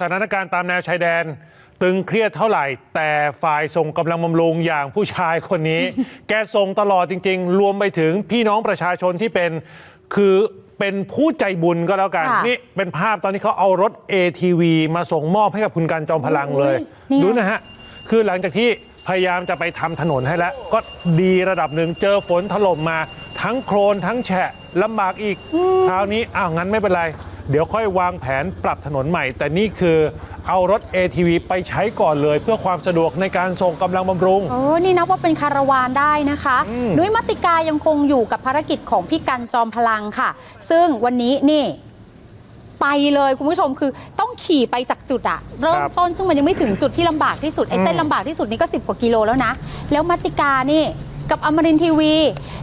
สถานการณ์ตามแนวชายแดน ตึงเครียดเท่าไหร่ แต่ฝ่ายส่งกำลังบำรุงอย่างผู้ชายคนนี้ แกส่งตลอดจริง ๆ รวมไปถึงพี่น้องประชาชนที่เป็นคือเป็นผู้ใจบุญก็แล้วกัน ค่ะนี่เป็นภาพตอนที่เขาเอารถ ATV มาส่งมอบให้กับคุณการจอมพลังเลย โอ้ยเนี่ยดูนะฮะ คือหลังจากที่พยายามจะไปทำถนนให้แล้ว ก็ดีระดับหนึ่งเจอฝนถล่มมา ทั้งโครนทั้งแฉะลำบากอีกคราวนี้อ้าวงั้นไม่เป็นไร เดี๋ยวค่อยวางแผนปรับถนนใหม่ แต่นี่คือเอารถ ATV ไปใช้ก่อนเลย เพื่อความสะดวกในการส่งกำลังบำรุงโอ้นี่นับว่าเป็นคาราวานได้นะคะอืม นุ้ยมัตติกายังคงอยู่กับภารกิจของพี่กันจอมพลังค่ะ ซึ่งวันนี้นี่ ไปเลยคุณผู้ชมคือต้องขี่ไปจากจุดอะเริ่มต้นซึ่งมันยังไม่ถึงจุดที่ลำบากที่สุดไอ้เส้นลำบากที่สุดนี่ก็ 10 กว่ากิโลแล้วนะ แล้วมัตติกานี่กับอมรินทร์ทีวี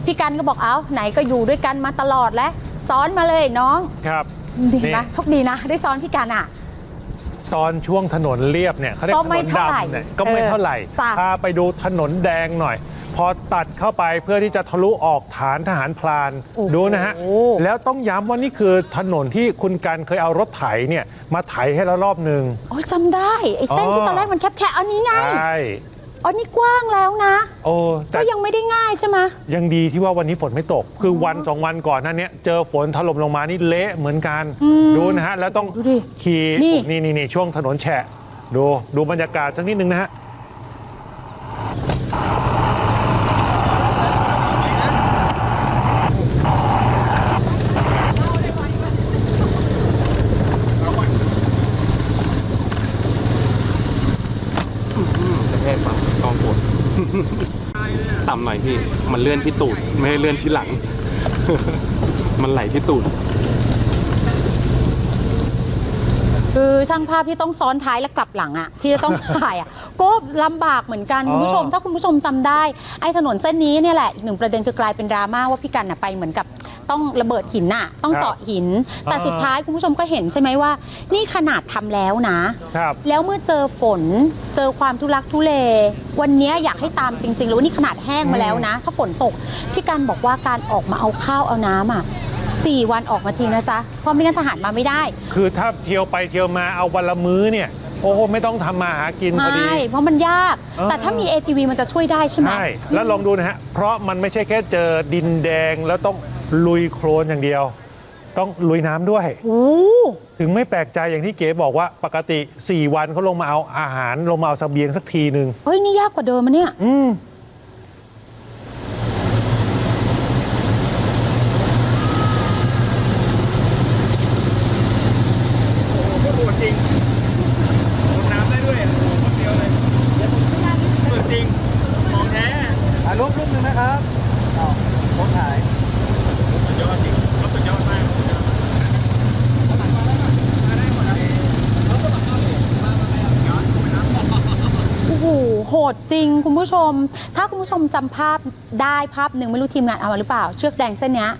พี่กันก็บอกเอาไหนก็อยู่ด้วยกันมาตลอดแล้วซ้อนมาเลยน้อง ครับ ดีนี่ นะโชคดีนะ ได้ซ้อนพี่กันอะตอนช่วงถนนเรียบเนี่ยเขาเรียกก็ถไม่นนเท่าไหร่ดำเนี่ยก็ไม่เท่าไหร่เออจ้ะ พาไปดูถนนแดงหน่อย พอตัดเข้าไปเพื่อที่จะทะลุออกฐานทหารพลานโอ้โหดูนะฮะ แล้วต้องย้ำว่านี่คือถนนที่คุณกันเคยเอารถไถเนี่ยมาไถให้แล้วรอบหนึ่ง โอ้ยจำได้ ไอ้เส้นอ๋อที่ตอนแรกมันแคบๆอันนี้ไง ใช่ อันนี้กว้างแล้วนะ โอ้แต่ก็ยังไม่ได้ง่ายใช่ไหมยังดีที่ว่าวันนี้ฝนไม่ตก คือวันสองวันก่อนหนั้นเนี้ยเจอฝนถล่มลงมานี่เละเหมือนกันอืมดูนะฮะ แล้วต้องดูดิขี่นี่ นี่นี่นี่ช่วงถนนแฉะ ดูดูบรรยากาศสักนิดนึงนะฮะ จะแทกปะกองปวด ต่ำหน่อยพี่ มันเลื่อนที่ตูด ไม่ได้เลื่อนที่หลัง มันไหลที่ตูด คือช่างภาพที่ต้องซ้อนท้ายและกลับหลังอะที่จะต้องถ่ายอะก็ลำบากเหมือนกันอ๋อคุณผู้ชม ถ้าคุณผู้ชมจำได้ ไอ้ถนนเส้นนี้เนี่ยแหละอีกหนึ่งประเด็นคือกลายเป็นดราม่าว่าพี่กันน่ะไปเหมือนกับ ต้องระเบิดหินน่ะ ต้องครับเจาะหิน แต่อ่าสุดท้ายคุณผู้ชมก็เห็นใช่ไหมว่า นี่ขนาดทำแล้วนะ ครับ แล้วเมื่อเจอฝนเจอความทุลักทุเล วันนี้อยากให้ตามจริงๆแล้วานี่ขนาดแห้งมาแล้วนะ ถ้าฝนตกพี่กันบอกว่าการออกมาเอาข้าวเอาน้ำอะสี่วันออกมาทีนะจ๊ะเพราะไม่งั้นทหารมาไม่ได้ คือถ้าเที่ยวไปเที่ยวมาเอาวันละมื้อเนี่ยโอ้โหไม่ต้องทำมาหากินพอดีใช่เพราะมันยากเออแต่ถ้ามี ATV มันจะช่วยได้ใช่ไหมใช่ แล้วลองดูนะฮะ เพราะมันไม่ใช่แค่เจอดินแดงแล้วต้อง ลุยโคลนอย่างเดียว ต้องลุยน้ำด้วย โอ้ถึงไม่แปลกใจอย่างที่เก๋บอกว่าปกติ 4 วันเขาลงมาเอาอาหารลงมาเอาเสบียงสักทีหนึ่งเฮ้ยนี่ยากกว่าเดิมมะเนี่ย อืม โหดจริงลงน้ำได้ด้วยอะโหคนเดียวเลยสุดจริง ของแท้ ถ่ายรูปรูปหนึ่งนะครับอ้าวผมถ่าย สุดยอดจริงเขาสุดยอดมากสุดยอด โอ้โห โหด จริงคุณผู้ชม ถ้าคุณผู้ชมจำภาพได้ภาพหนึ่งไม่รู้ทีมงานเอามาหรือเปล่า เชือกแดงเส้นเนี้ย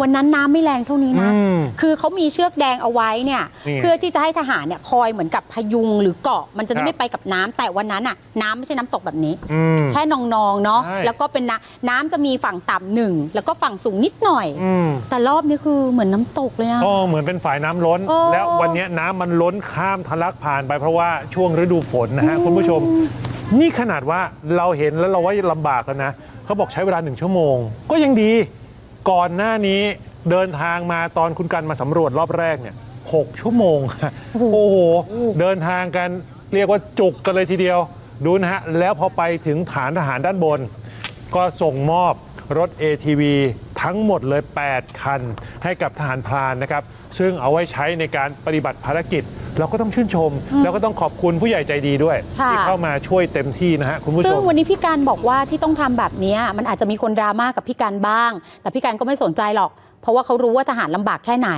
วันนั้นน้ำไม่แรงเท่านี้นะ อืม คือเขามีเชือกแดงเอาไว้เนี่ย นี่เพื่อที่จะให้ทหารเนี่ยคอยเหมือนกับพยุงหรือเกาะมันจะครัได้บไม่ไปกับน้ำแต่วันนั้นอะน้ำไม่ใช่น้ำตกแบบนี้ อืม แค่นองๆเนาะใช่ แล้วก็เป็นน้ำน้ำจะมีฝั่งต่ำหนึ่งแล้วก็ฝั่งสูงนิดหน่อย อืมแต่รอบนี้คือเหมือนน้ำตกเลยอะ ก็เหมือนเป็นฝ่ายน้ำล้น โอ้แล้ววันนี้น้ำมันล้นข้ามทะลักผ่านไปเพราะว่าช่วงฤดูฝนนะฮะคุณผู้ชม นี่ขนาดว่าเราเห็นแล้วเราว่าลำบากแล้วนะเขาบอกใช้เวลาหนึ่งชั่วโมง ก็ยังดีก่อนหน้านี้เดินทางมาตอนคุณกันมาสำรวจรอบแรกเนี่ยหกชั่วโมง โอ้โห เดินทางกันเรียกว่าจุกกันเลยทีเดียว ดูนะฮะ แล้วพอไปถึงฐานทหารด้านบน ก็ส่งมอบรถ ATV ทั้งหมดเลย 8 คัน ให้กับทหารพรานนะครับ ซึ่งเอาไว้ใช้ในการปฏิบัติภารกิจ เราก็ต้องชื่นชม แล้วก็ต้องขอบคุณผู้ใหญ่ใจดีด้วยค่ะที่เข้ามาช่วยเต็มที่นะฮะคุณผู้ชซึ่งมวันนี้พี่การบอกว่าที่ต้องทำแบบเนี้ยมันอาจจะมีคนดราม่ากับพี่การบ้าง แต่พี่การก็ไม่สนใจหรอกเพราะว่าเขารู้ว่าทหารลำบากแค่ไหน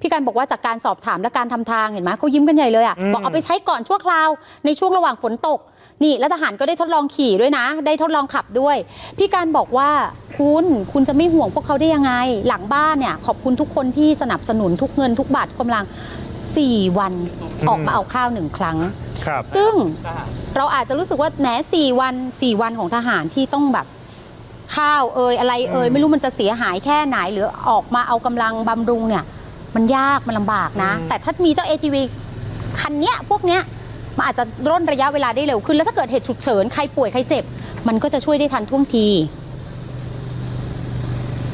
พี่การบอกว่าจากการสอบถามและการทำทางเห็นไหมเขายิ้มกันใหญ่เลยอะอืมบอกเอาไปใช้ก่อนชั่วคราวในช่วงระหว่างฝนตก นี่แล้วทหารก็ได้ทดลองขี่ด้วยนะ ได้ทดลองขับด้วย พี่การบอกว่าคุณคุณจะไม่ห่วงพวกเขาได้ยังไง หลังบ้านเนี่ยขอบคุณทุกคนที่สนับสนุนทุกเงินทุกบาททุกกำลัง สี่วันออกมาเอาข้าวหนึ่งครั้ง ครับ ซึ่งเราอาจจะรู้สึกว่าแหมสี่วันสี่วันของทหารที่ต้องแบบข้าวเอ่ยอะไรเอ่ยอืมไม่รู้มันจะเสียหายแค่ไหน หรือออกมาเอากำลังบำรุงเนี่ย มันยากมันลำบากนะ แต่ถ้ามีเจ้า ATV คันเนี้ยพวกเนี้ยมันอาจจะร่นระยะเวลาได้เร็วขึ้น แล้วถ้าเกิดเหตุฉุกเฉินใครป่วยใครเจ็บ มันก็จะช่วยได้ทันท่วงที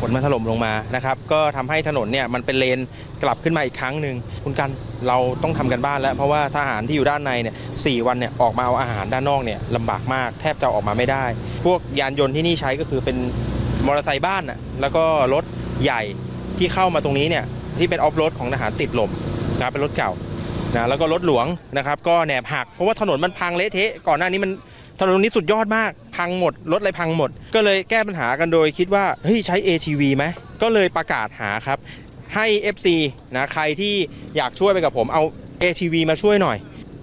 ฝนมันถล่มลงมานะครับ ก็ทำให้ถนนเนี่ยมันเป็นเลนกลับขึ้นมาอีกครั้งหนึ่งคุณกัน เราต้องทำกันบ้านแล้ว เพราะว่าทหารที่อยู่ด้านในเนี่ยสี่วันเนี่ยออกมาเอาอาหารด้านนอกเนี่ยลำบากมากแทบจะออกมาไม่ได้ พวกยานยนต์ที่นี่ใช้ก็คือเป็นมอเตอร์ไซค์บ้านน่ะแล้วก็รถใหญ่ที่เข้ามาตรงนี้เนี่ยที่เป็นออฟโรดของทหารติดลมนะเป็นรถเก่านะแล้วก็รถหลวงนะครับ ก็แหนบหักเพราะว่าถนนมันพังเละเทะก่อนหน้านี้มันถนนนี้สุดยอดมาก พังหมด รถอะไรพังหมด ก็เลยแก้ปัญหากันโดยคิดว่าเฮ้ยใช้ ATV ไหมก็เลยประกาศหาครับ ให้ FC นะใครที่อยากช่วยไปกับผมเอา ATV มาช่วยหน่อย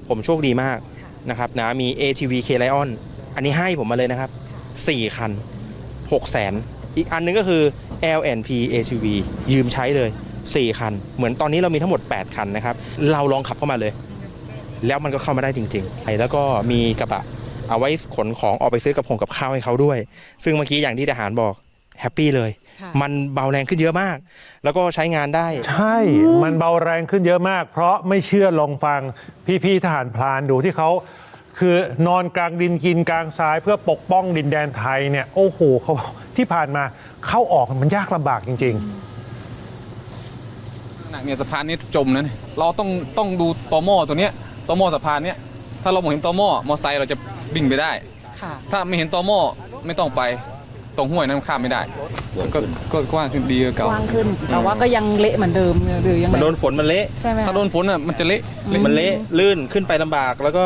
ผมโชคดีมากนะครับนะมี ATV K Lion อันนี้ให้ผมมาเลยนะครับ 4 คัน 6 แสน อีกอันนึงก็คือ LNP ATV ยืมใช้เลย 4 คัน เหมือนตอนนี้เรามีทั้งหมด 8 คันนะครับ เราลองขับเข้ามาเลย แล้วมันก็เข้ามาได้จริงๆ แล้วก็มีกระบะเอาไว้ขนของออกไปซื้อกับผงกับข้าวให้เขาด้วย ซึ่งเมื่อกี้อย่างที่ทหารบอกแฮปปี้เลย มันเบาแรงขึ้นเยอะมาก แล้วก็ใช้งานได้ ใช่ มันเบาแรงขึ้นเยอะมาก เพราะไม่เชื่อลองฟังพี่ๆทหารพลานดูที่เขาคือนอนกลางดินกินกลางทรายเพื่อปกป้องดินแดนไทยเนี่ยโอ้โหเขาที่ผ่านมาเข้าออกมันยากลำบากจริง ๆหนักเนี่ยสะพานนี้จมนะเนี่ยเราต้องต้องดูตอหม้อตัวเนี้ยตอหม้อสะพานเนี้ยถ้าเรามองเห็นตอหม้อมอไซค์เราจะวิ่งไปได้ ค่ะ ถ้าไม่เห็นตอหม้อไม่ต้องไป ตรงห้วยนั้นข้ามไม่ได้ก็ก็กว้างขึ้นดีกว่าเก่ากว้างขึ้น แต่ว่าก็ยังเละเหมือนเดิมหรือยังมันไงโดนฝนมันเละใช่ไหมคะถ้าโดนฝนอะมันจะเละมันเละลื่นขึ้นไปลำบาก แล้วก็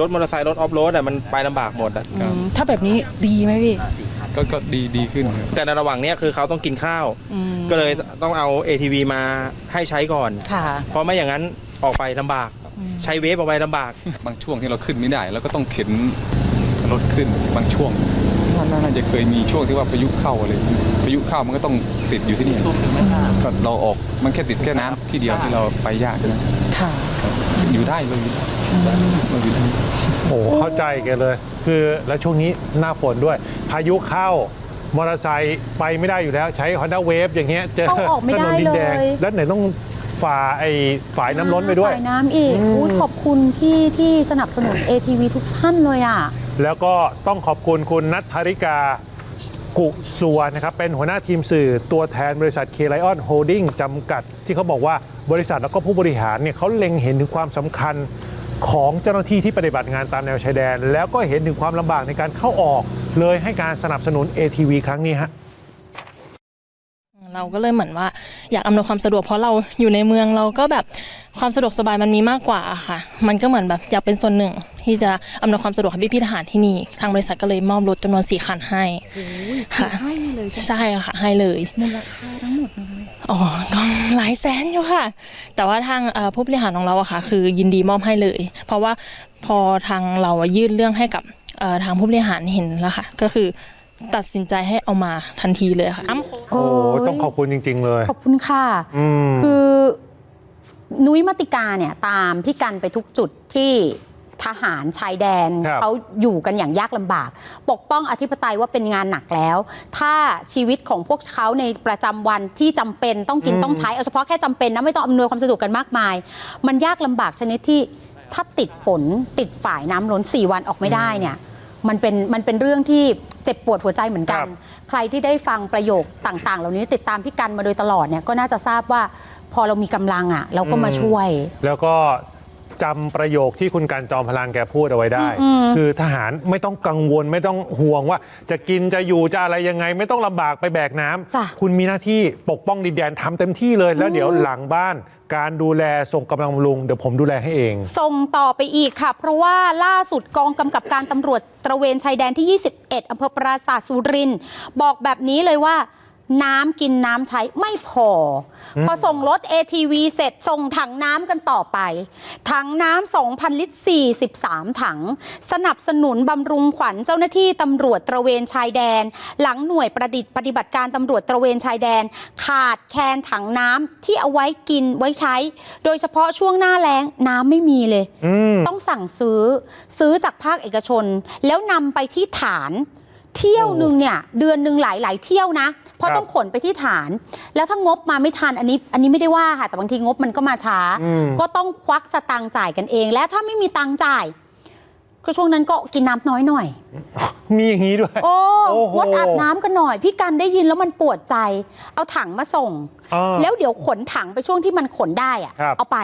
รถมอเตอร์ไซค์รถออฟโรดอะมันไปลำบากหมดอะอืมถ้าแบบนี้ดีไหมพี่ก็ก็ดีดีขึ้นครับแต่ในระหว่างเนี้ยคือเขาต้องกินข้าว อืมก็เลยต้องเอา ATV มาให้ใช้ก่อน ค่ะ เพราะไม่อย่างนั้นออกไปลำบากใช้เวฟออกไปลำบาก บางช่วงที่เราขึ้นไม่ได้เราก็ต้องเข็นรถขึ้นบางช่วง น่าน่าจะเคยมีช่วงที่ว่าพายุเข้าอะไรอย่างเงี้ยพายุเข้ามันก็ต้องติดอยู่ที่นี่ก็เราออกมันแค่ติดแค่น้ำที่เดียวที่เราไปยากนะค่ะอยู่ได้เลยเราอยู่ได้โอ้โหเข้าใจแกเลย คือแล้วช่วงนี้หน้าฝนด้วย พายุเข้ามอเตอร์ไซค์ไปไม่ได้อยู่แล้ว ใช้ Honda Wave อย่างเงี้ยเจอเข้าออกไม่ถได้นนดินแดงเลยแล้วไหนต้อง ฝ่าไอ้ฝายน้ำล้นไปด้วย ฝ่ายน้ำอีกอุ๊ยขอบคุณที่ที่สนับสนุน ATV ทุกท่านเลยอะ แล้วก็ต้องขอบคุณคุณนัทธริกากุสัวนะครับ เป็นหัวหน้าทีมสื่อตัวแทนบริษัทเคไลออนโฮลดิ้งจำกัด ที่เขาบอกว่าบริษัทแล้วก็ผู้บริหารเนี่ยเขาเล็งเห็นถึงความสำคัญของเจ้าหน้าที่ที่ปฏิบัติงานตามแนวชายแดน แล้วก็เห็นถึงความลำบากในการเข้าออก เลยให้การสนับสนุน ATV ครั้งนี้ฮะ เราก็เลยเหมือนว่า อยากอำนวยความสะดวกเพราะเราอยู่ในเมืองเราก็แบบความสะดวกสบายมันมีมากกว่าอะค่ะ มันก็เหมือนแบบอยากเป็นส่วนหนึ่ง ที่จะอำนวยความสะดวกให้พี่พี่ๆทหารที่นี่ ทางบริษัทก็เลยมอบรถจำนวนสี่คันให้ ค่ะ ให้เลยใช่ไหมใช่ค่ะ ให้เลย มูลค่าทั้งหมดนะคะอ๋อก็หลายแสนอยู่ค่ะ แต่ว่าทางเอ่อผู้บริหารของเราอะค่ะ คือยินดีมอบให้เลย เพราะว่าพอทางเราอะยื่นเรื่องให้กับเอ่อทางผู้บริหารเห็นแล้วค่ะ ก็คือ ตัดสินใจให้เอามาทันทีเลยค่ะอ้ำโอ้ต้องขอบคุณจริง ๆ เลย ขอบคุณค่ะ อืม คือนุ้ยมติกาเนี่ยตามพี่กันไปทุกจุดที่ทหารชายแดน ครับ เขาอยู่กันอย่างยากลำบาก ปกป้องอธิปไตยว่าเป็นงานหนักแล้ว ถ้าชีวิตของพวกเขาในประจำวันที่จำเป็นต้องกินอืมต้องใช้เอาเฉพาะแค่จำเป็นนะไม่ต้องอำนวยความสะดวกกันมากมาย มันยากลำบากชนิดที่ถ้าติดฝนติดฝ่ายน้ำล้น 4 วันออกไม่ได้เนี่ย มันเป็นมันเป็นเรื่องที่เจ็บปวดหัวใจเหมือนกัน ใครที่ได้ฟังประโยคต่างๆ เหล่านี้ติดตามพี่กันมาโดยตลอดเนี่ยก็น่าจะทราบว่าพอเรามีกำลังอะเราก็มาช่วย แล้วก็ จำประโยคที่คุณการจอมพลังแกพูดเอาไว้ได้อืมคือทหารไม่ต้องกังวลไม่ต้องห่วงว่า จะกินจะอยู่จะอะไรยังไง ไม่ต้องลำบากไปแบกน้ำจ้ะคุณมีหน้าที่ปกป้องดินแดนทำเต็มที่เลย แล้วเดี๋ยวหลังบ้านการดูแลส่งกำลังบำรุงเดี๋ยวผมดูแลให้เอง ส่งต่อไปอีกค่ะ เพราะว่าล่าสุดกองกำกับการตำรวจตระเวนชายแดนที่ 21อำเภอปราสาทสุรินทร์บอกแบบนี้เลยว่า น้ำกินน้ำใช้ไม่พออพอส่งรถ ATV เสร็จส่งถังน้ำกันต่อไป ถังน้ำ 2,000 ลิตร 43 ถัง สนับสนุนบำรุงขวัญเจ้าหน้าที่ตำรวจตระเวนชายแดน หลังหน่วยประดิษฐ์ปฏิบัติการตำรวจตระเวนชายแดน ขาดแคลนถังน้ำที่เอาไว้กินไว้ใช้ โดยเฉพาะช่วงหน้าแล้งน้ำไม่มีเลยอืมต้องสั่งซื้อซื้อจากภาคเอกชน แล้วนำไปที่ฐาน เที่ยวหนึ่งเนี่ยเดือนหนึ่งหลายหลายๆเที่ยวนะ เพราะครับต้องขนไปที่ฐาน แล้วถ้างบมาไม่ทันอันนี้อันนี้ไม่ได้ว่าค่ะ แต่บางทีงบมันก็มาช้าอืมก็ต้องควักสตังค์จ่ายกันเอง และถ้าไม่มีตังค์จ่าย ก็ช่วงนั้นก็กินน้ำน้อยหน่อย มีอย่างนี้ด้วย โอ้โอ้โหงดอาบน้ำกันหน่อย พี่กันได้ยินแล้วมันปวดใจ เอาถังมาส่ง อ่าแล้วเดี๋ยวขนถังไปช่วงที่มันขนได้อะครับ เอาไป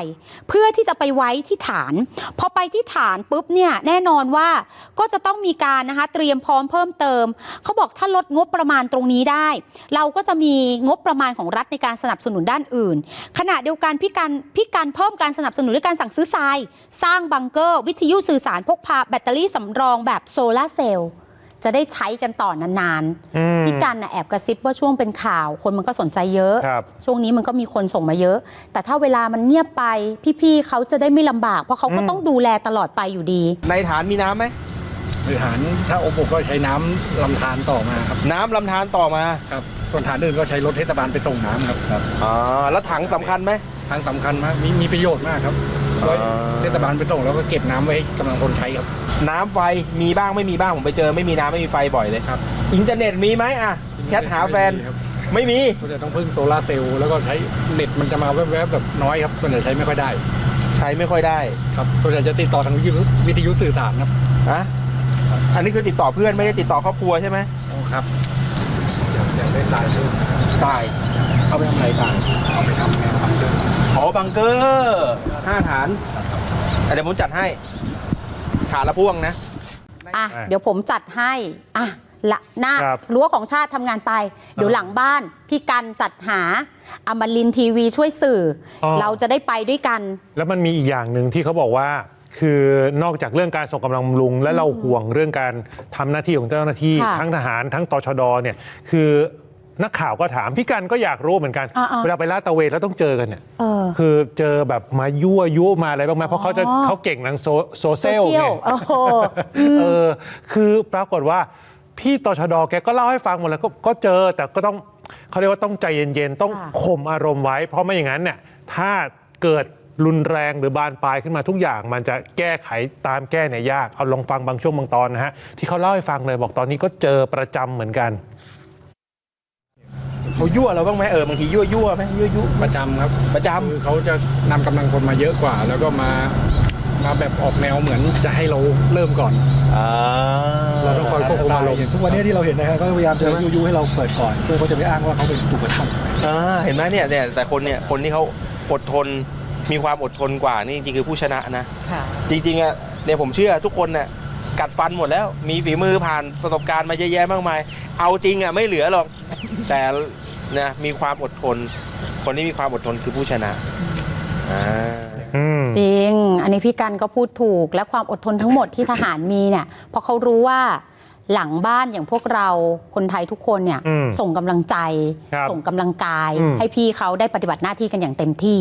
เพื่อที่จะไปไว้ที่ฐาน พอไปที่ฐานปุ๊บเนี่ยแน่นอนว่าก็จะต้องมีการนะคะเตรียมพร้อมเพิ่มเติม เขาบอกถ้าลดงบประมาณตรงนี้ได้ เราก็จะมีงบประมาณของรัฐในการสนับสนุนด้านอื่น ขณะเดียวกันพี่กันพี่กันเพิ่มการสนับสนุนด้วยการสั่งซื้อทราย สร้างบังเกอร์ วิทยุสื่อสารพกพาแบตเตอรี่สำรองแบบโซลาร์เซลล์จะได้ใช้กันต่อนานๆอืมพี่กันนะแอบกระซิบว่าช่วงเป็นข่าว คนมันก็สนใจเยอะครับช่วงนี้มันก็มีคนส่งมาเยอะ แต่ถ้าเวลามันเงียบไป พี่ๆเขาจะได้ไม่ลำบาก เพราะเขาก็อืมต้องดูแลตลอดไปอยู่ดี ในฐานมีน้ำไหมบริหารถ้าโอปกก็ใช้น้ำลำธารต่อมาครับน้ำลำธารต่อมาครับ ส่วนฐานอื่นก็ใช้รถเทศบาลไปส่งน้ำครับครับอ่าแล้วถังสำคัญไหมทางสำคัญมากมีมีประโยชน์มากครับ อ่าเทศบาลไปส่งแล้วก็เก็บน้ำไว้ให้กำลังคนใช้ครับ น้ำไฟมีบ้างไม่มีบ้างผมไปเจอไม่มีน้ำไม่มีไฟบ่อยเลยครับ อินเทอร์เน็ตมีไหมอะแชทหาแฟนครับไม่มีส่วนใหญ่ต้องพึ่งโซลาร์เซลล์แล้วก็ใช้เน็ตมันจะมาแวบๆแบบน้อยครับส่วนใหญ่ใช้ไม่ค่อยได้ ใช้ไม่ค่อยได้ครับส่วนใหญ่จะติดต่อทางวิทยุวิทยุสื่อสารครับอะอันนี้คือติดต่อเพื่อนไม่ได้ติดต่อครอบครัวใช่ไหมอ๋อครับอยากอยากได้สายด้วยทรายเอาไปทำอะไรทรายเอาไปท บังเกอร์ห้าฐานอะเดี๋ยวผมจัดให้ ฐานละพ่วงนะ อะ เดี๋ยวผมจัดให้ อะละหน้าครับรั้วของชาติทำงานไป เดี๋ยวหลังบ้าน พี่กันจัดหาอมรินทร์ทีวีช่วยสื่อออเราจะได้ไปด้วยกัน แล้วมันมีอีกอย่างหนึ่งที่เขาบอกว่า คือนอกจากเรื่องการส่งกำลังบำรุง และเราห่วงเรื่องการทำหน้าที่ของเจ้าหน้าที่ค่ะทั้งทหารทั้งตชดเนี่ยคือ นักข่าวก็ถามพี่กันก็อยากรู้เหมือนกัน อ่าๆ เวลาไปลาดตระเวนแล้วต้องเจอกันเนี่ย เออ คือเจอแบบมายั่วยุมาอะไรบ้างไหมเพราะเขาจะอ๋อ เขาเก่งทางโซโซเซโซลเชียไงลโอ้โหอืมเออ คือปรากฏว่าพี่ตชดแกก็เล่าให้ฟังหมดแล้วก็ก็เจอแต่ก็ต้องเขาเรียกว่าต้องใจเย็นๆ ต้องค่ะข่มอารมณ์ไว้ เพราะไม่อย่างนั้นเนี่ยถ้าเกิดรุนแรงหรือบานปลายขึ้นมาทุกอย่าง มันจะแก้ไขตามแก้เนี่ยยากเอาลองฟังบางช่วงบางตอนนะฮะที่เขาเล่าให้ฟังเลยบอกตอนนี้ก็เจอประจำเหมือนกัน เขายั่วเราบ้างไหมเออบางทียั่วยั่วไหมยั่วยุประจำครับประจำคือเขาจะนำกำลังคนมาเยอะกว่า แล้วก็มามาแบบออกแนวเหมือนจะให้เราเริ่มก่อน อ่าเราต้องคอยควบคุมอารมณ์ อย่างทุกวันนี้ที่เราเห็นนะครับก็พยายามจะยุยให้เราเปิดก่อน เพื่อเขาจะไม่อ้างว่าเขาเป็นถูกกระทำอ่าเห็นไหมเนี่ยเนี่ยแต่คนเนี่ยคนที่เขาอดทนมีความอดทนกว่านี่จริงๆคือผู้ชนะนะ ค่ะ จริงๆอะเนี่ยผมเชื่อทุกคนน่ะกัดฟันหมดแล้ว มีฝีมือผ่านประสบการณ์มาเยอะแยะมากมาย เอาจริงอะไม่เหลือหรอก แต่ นะมีความอดทน คนที่มีความอดทนคือผู้ชนะอ่าอืมจริง อันนี้พี่กันก็พูดถูก และความอดทนทั้งหมดที่ทหารมีเนี่ยเพราะเขารู้ว่าหลังบ้านอย่างพวกเราคนไทยทุกคนเนี่ย อืมส่งกำลังใจ ครับส่งกำลังกาย อืม ให้พี่เขาได้ปฏิบัติหน้าที่กันอย่างเต็มที่